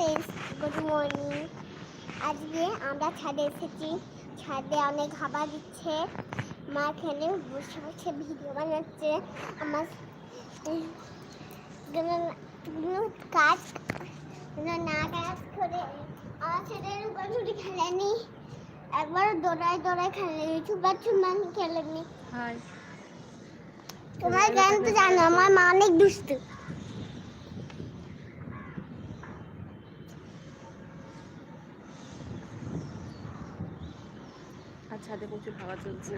Friends good morning আজকে আমরা ছাদে এসেছি। ছাদে অনেক হাওয়া দিচ্ছে। মা এখানে বসে বসে ভিডিও বানাচ্ছে। আমার কাজ না কাজ করে আমার উপর ছুটি খেলেনি। একবার দৌড়ায় দৌড়ায় খেলেনি চুপা চুমান খেলেনি তোমার জ্ঞান তো জানো আমার মা অনেক দুষ্টু। ছাদে প্রচুর হাওয়া চলছে।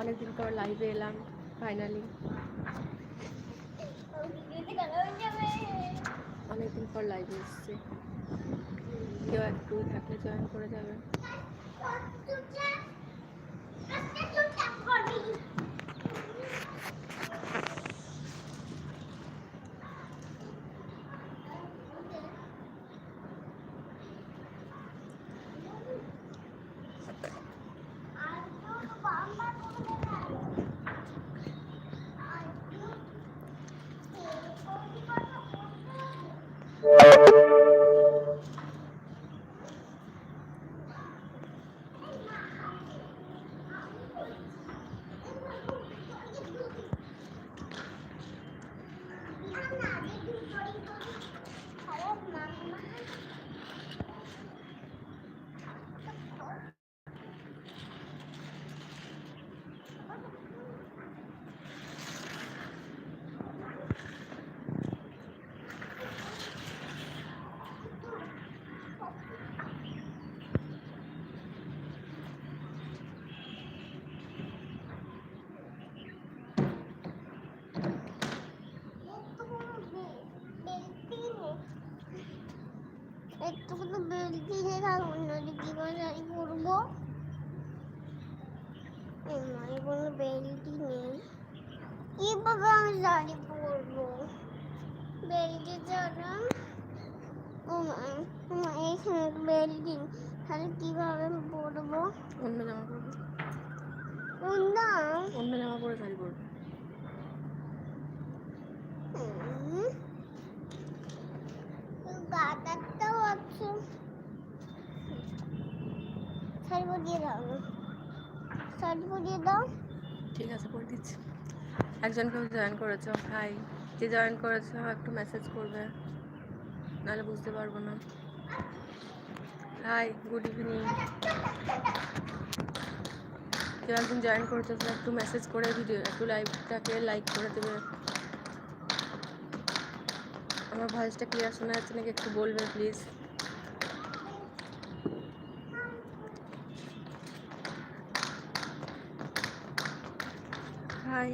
অনেকদিন পর লাইভে এলাম ফাইনালি অনেকদিন পর লাইভে এসছে। কেউ একটু থাকলে জয়েন করে যাবে একটু কোনো বেলটি নেই থাকুন নদী কি করে শাড়ি পরবো আমার কোনো বেলটি নেই। কীভাবে আমি শাড়ি পরবো বেলটি ছাড়া এইখানে বেলটি তাহলে কীভাবে আমি পরবো অন্য জামা পরবে। কোনটা অন্য জামা পরে শাড়ি পরবে। গাদারটাও আছে। ঠিক আছে পরে দিচ্ছি। একজন কেউ জয়েন করেছ? হাই যে জয়েন করেছ? একটু মেসেজ করবে। নাহলে বুঝতে পারব না। হাই গুড ইভিনিং কেউ একজন জয়েন করেছ? তো একটু মেসেজ করে ভিডিও একটু লাইভটাকে লাইক করে দেবে। আমার ভয়েসটা ক্লিয়ার শোনা যাচ্ছে নাকি? একটু বলবে প্লিজ হাই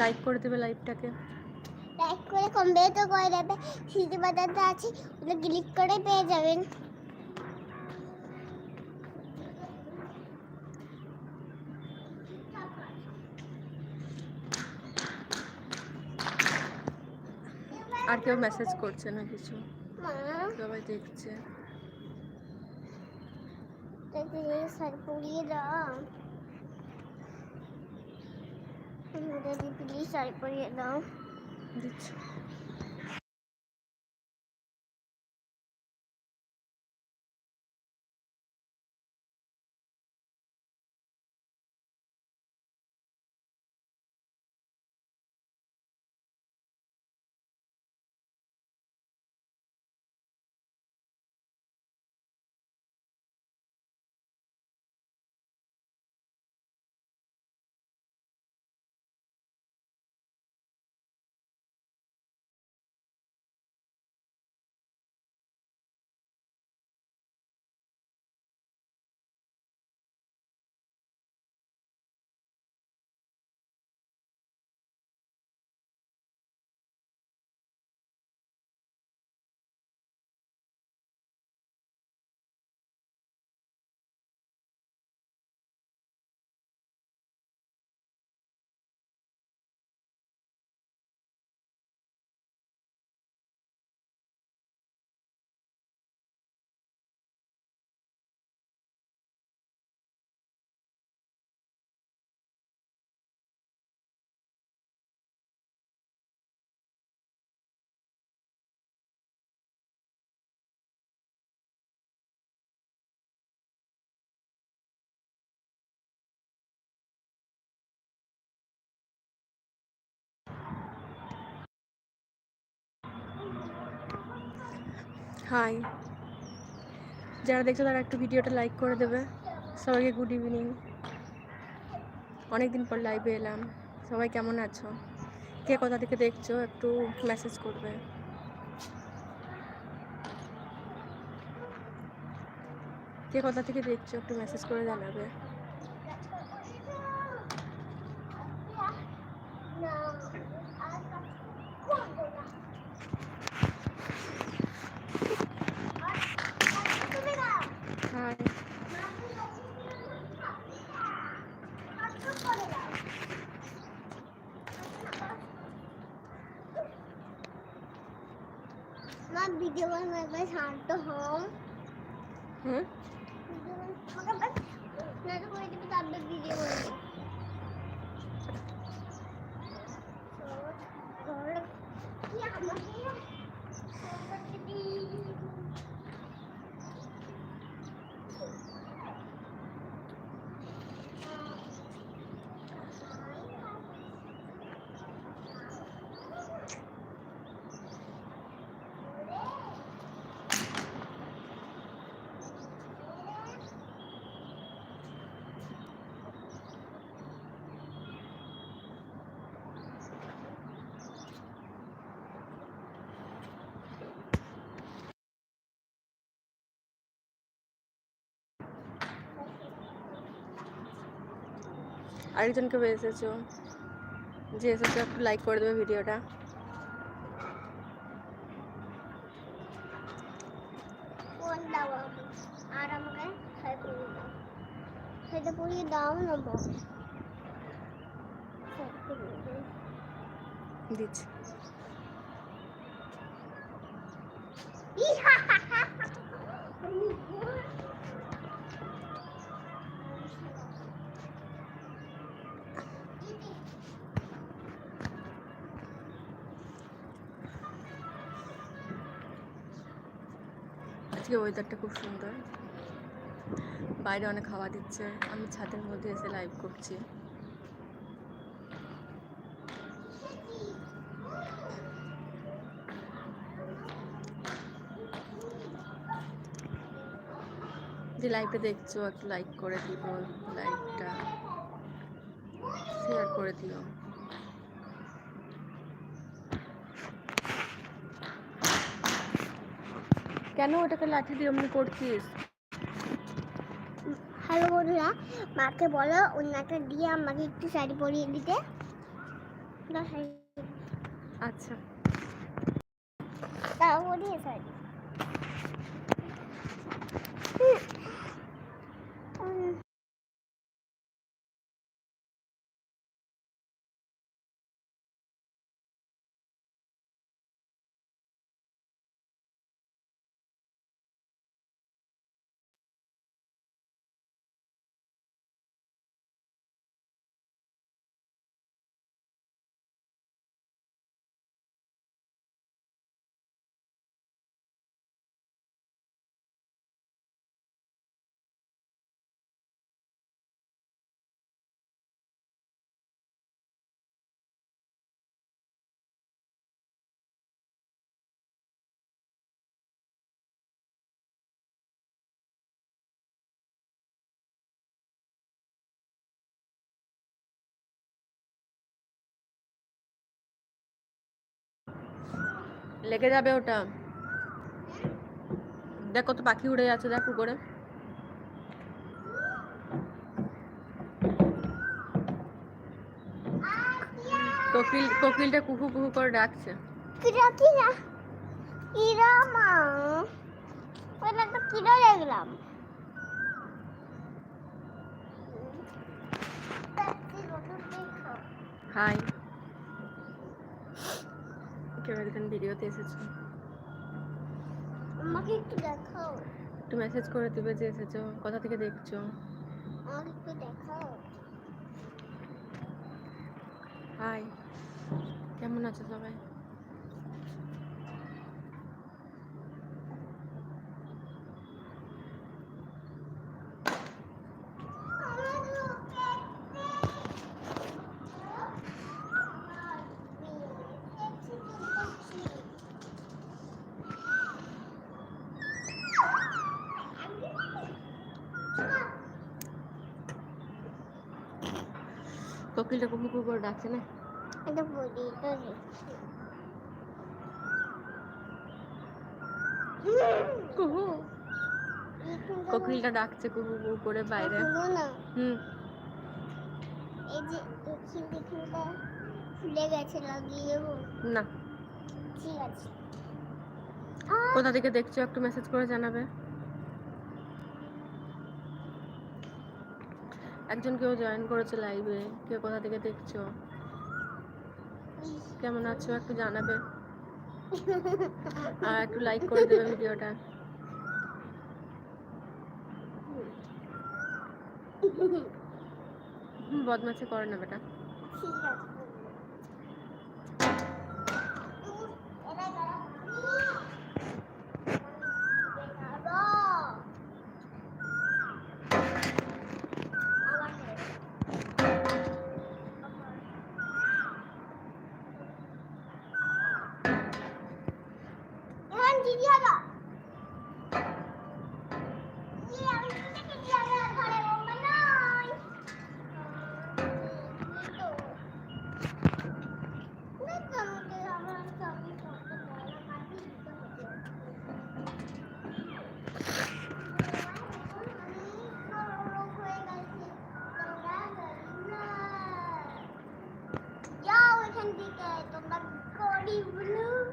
লাইক করে দেবে লাইভটাকে লাইক করে কমেন্টও করে দেবে। সিটি বাজারটা আছে ওটা ক্লিক করে পেয়ে যাবেন। কেউ মেসেজ করছে না কিছু। সবাই দেখছে। তাকে দাও। যদি প্লিজ শাড়ি পরিয়ে দাও। দিচ্ছি। হাই যারা দেখছ তারা একটু ভিডিওটা লাইক করে দেবে। সবাইকে গুড ইভিনিং অনেকদিন পর লাইভে এলাম। সবাই কেমন আছো? কে কোথা থেকে দেখছ একটু মেসেজ করবে। কে কোথা থেকে দেখছ একটু মেসেজ করে জানাবে হাই মা ভিডিও to home. শান্ত হও হুম ভিডিও বানাবো নাটক করে দিবি তারপর ভিডিও বানাবো কি আমাকে আরেকজন কেউ এসেছ যে এসেছ একটু লাইক করে দেবে ভিডিওটা। আর আমাকে সেটা পুরিয়ে দাও। না। দিচ্ছি। আজকে ওয়েদারটা খুব সুন্দর। বাইরে অনেক হাওয়া দিচ্ছে। আমি ছাদের মধ্যে এসে লাইভ করছি। যে লাইভটা দেখছ, একটু লাইক করে দিব লাইভটা শেয়ার করে দিও। কেন ওটাকে লাঠি দিয়ে অমনি করছিস? হ্যালো বন্ধুরা মাকে বলো ওনাকে দিয়ে আমাকে একটু শাড়ি পরিয়ে দিতে। আচ্ছা। তাও পরিয়ে শাড়ি। লেগে যাবে ওটা। দেখ কত পাখি উড়ে যাচ্ছে দেখ উপরে। কোকিল কোকিলটা কুকু কুকু করে ডাকছে। কিরা কিরা? কিরা মা? ওটা তো কিরা দেখলাম। হাই। একজন ভিডিওতে এসেছ? আমাকে একটু দেখাও। একটু মেসেজ করে দেবে যে এসেছ কোথা থেকে দেখছ? আমাকে একটু দেখাও। হাই কেমন আছো সবাই? কোকিলটা কুকু কুকু করে ডাকছে না? এটা বলি কুহু। কোকিলটা ডাকছে কুকু কুকু করে বাইরে। হুম। এই যে দক্ষিণ দিকটা ফুলে গেছে লাগিয়ে দেবো না। ঠিক আছে। কোথা থেকে দেখছ একটু মেসেজ করে জানাবে। একজন কেউ জয়েন করেছে লাইভে কেউ কোথা থেকে দেখছ? কেমন আছো? একটু জানাবে? আর একটু লাইক করে দেবে ভিডিওটা বদমাসি করে না বেটা ঠিক আছে উহ, এটা গরম। বেটাবো। আবার করে। এখন দিদি হলো ইয়ে, আমি দিদিকে দিয়ে আমি আর ঘরে বলব নয়। তো। না তো আমাকে আমার সবই করতে বলে, কাটি দিতে হবে। আমি বড় হয়ে গেছি, তোমরা গরিব না। যাও এখান থেকে তোমরা গরিব লোক।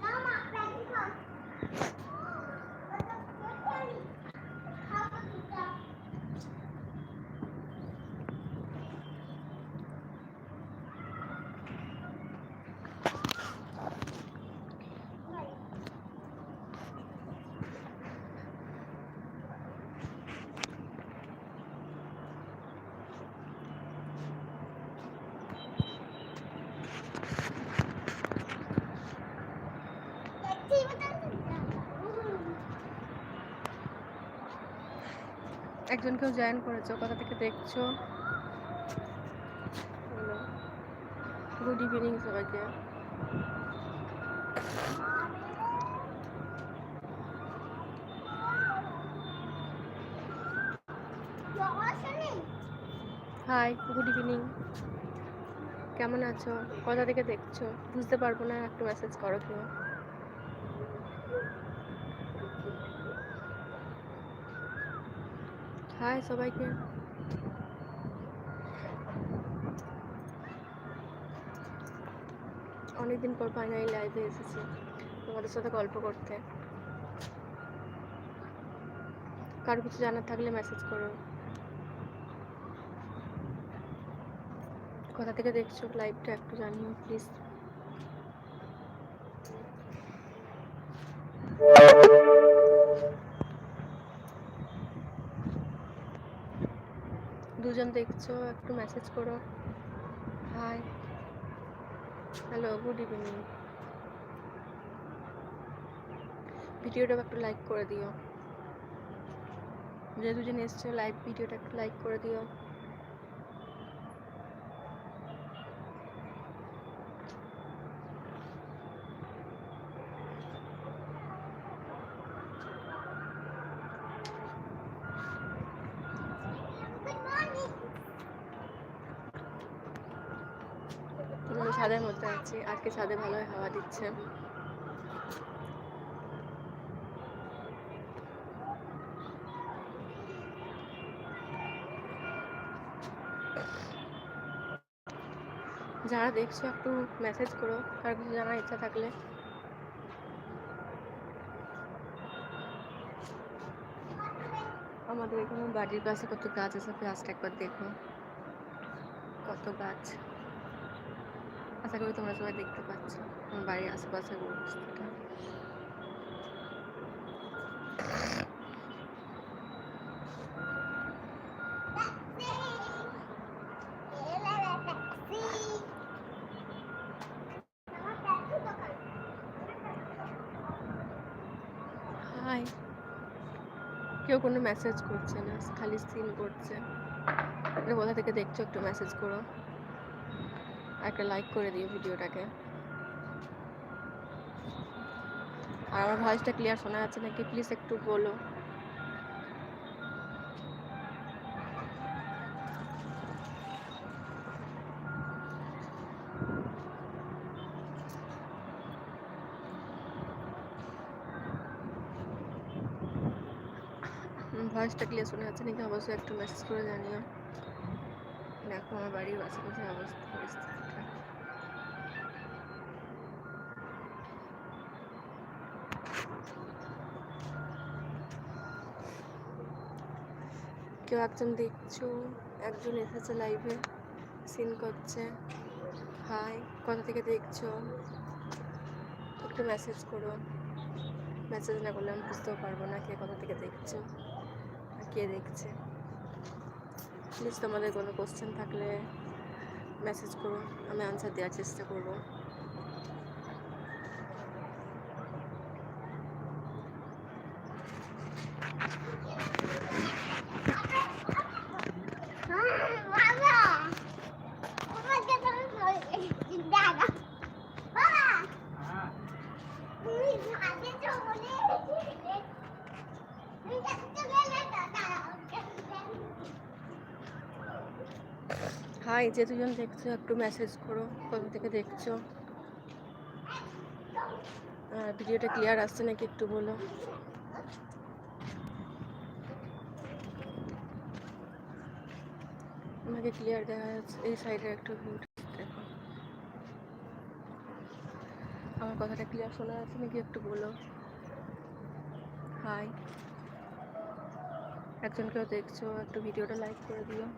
না মা প্যাকেট খাও ওটা খেতে খাব দুটা দেখছি ওটা একজন কেউ জয়েন করেছ, কোথা থেকে দেখছ? গুড ইভিনিং সবাইকে। হাই গুড ইভিনিং কেমন আছো? কোথা থেকে দেখছ? বুঝতে পারব না, একটু মেসেজ করো কেউ। হাই সবাইকে। অনেকদিন পর ফাইনালি লাইভে এসেছি। তোমাদের সাথে গল্প করতে। কারও কিছু জানার থাকলে মেসেজ করো। কোথা থেকে দেখছ লাইভটা একটু জানিও প্লিজ দুজন দেখছ, একটু মেসেজ করো। হাই হ্যালো গুড ইভিনিং ভিডিওটা একটু লাইক করে দিও। যে দুজন এসছো লাইভ ভিডিওটা একটু লাইক করে দিও আমি ছাদের মধ্যে আছি। আজকে ছাদে ভালোই হাওয়া দিচ্ছে। যারা দেখছ, একটু মেসেজ করো, কার কিছু জানার ইচ্ছা থাকলে। আমাদের এখানে বাড়ির পাশে কত গাছ আছে গাছটা একবার দেখো কত গাছ। আশা করি তোমরা সবাই দেখতে পাচ্ছ আমার বাড়ির আশেপাশে অবস্থাটা। কেউ কোনো মেসেজ করছে না, খালি সিন করছে। এটা কোথা থেকে দেখছ একটু মেসেজ করো। একটা লাইক করে দিও ভিডিওটাকে। আর আমার ভয়েসটা ক্লিয়ার শোনা যাচ্ছে নাকি? প্লিজ একটু বলো। ভয়েসটা ক্লিয়ার শোনা যাচ্ছে নাকি? অবশ্যই একটু মেসেজ করে জানিও। দেখো আমার বাড়ির আশেপাশে অবস্থা পরিস্থিতিটা কেউ একজন দেখছ? একজন এসেছে লাইভে সিন করছে। হাই কোথা থেকে দেখছ? একটু মেসেজ করো। মেসেজ না করলে আমি বুঝতেও পারব না কে কোথা থেকে দেখছ কে দেখছে। প্লিজ তোমাদের কোনো কোশ্চেন থাকলে মেসেজ করুন আমি আনসার দেওয়ার চেষ্টা করব বাবা আমাকে তুমি দাদা বাবা তুমি আগে তো বলে তুমি যাচ্ছে গেলে দাদা হাই যে দুজন দেখছ, একটু মেসেজ করো কোথা থেকে দেখছ? আর ভিডিওটা ক্লিয়ার আসছে নাকি একটু বলো? আমাকে ক্লিয়ার দেখা যাচ্ছে এই সাইডে একটু দেখো। আমার কথাটা ক্লিয়ার শোনা যাচ্ছে নাকি একটু বলো? হাই একজনকেও দেখছ, একটু ভিডিওটা লাইক করে দিও।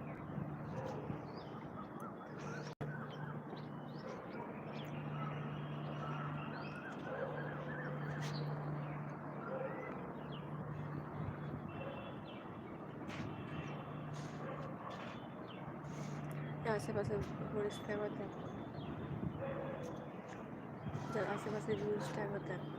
আশেপাশে পরিষ্কার যার আশেপাশে একবার দেখো।